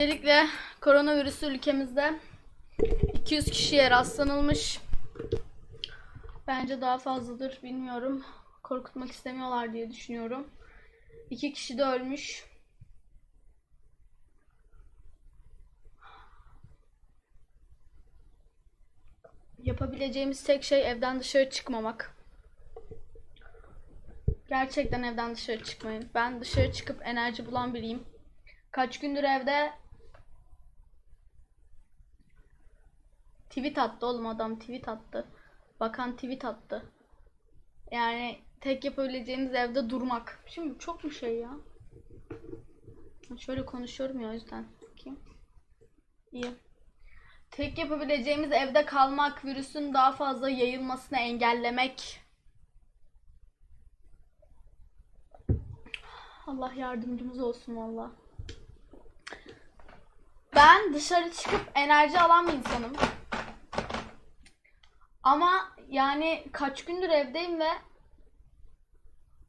Öncelikle koronavirüsü ülkemizde 200 kişiye rastlanılmış. Bence daha fazladır bilmiyorum. Korkutmak istemiyorlar diye düşünüyorum. İki kişi de ölmüş. Yapabileceğimiz tek şey evden dışarı çıkmamak. Gerçekten evden dışarı çıkmayın. Ben dışarı çıkıp enerji bulan biriyim. Kaç gündür evde tweet attı oğlum adam tweet attı. Bakan tweet attı. Yani tek yapabileceğiniz evde durmak. Şimdi çok mu şey ya? Şöyle konuşuyorum ya o yüzden. Bakayım. İyi. Tek yapabileceğimiz evde kalmak, virüsün daha fazla yayılmasını engellemek. Allah yardımcımız olsun valla. Ben dışarı çıkıp enerji alan bir insanım. Ama yani kaç gündür evdeyim ve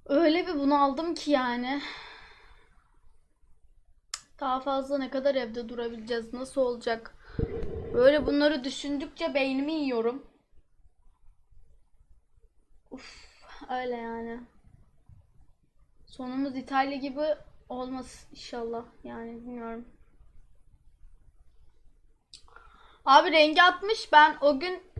öyle bir bunaldım ki yani. Daha fazla ne kadar evde durabileceğiz? Nasıl olacak? Böyle bunları düşündükçe beynimi yiyorum. Uf, öyle yani. Sonumuz İtalya gibi olmasın inşallah. Yani bilmiyorum. Abi rengi atmış. Ben o gün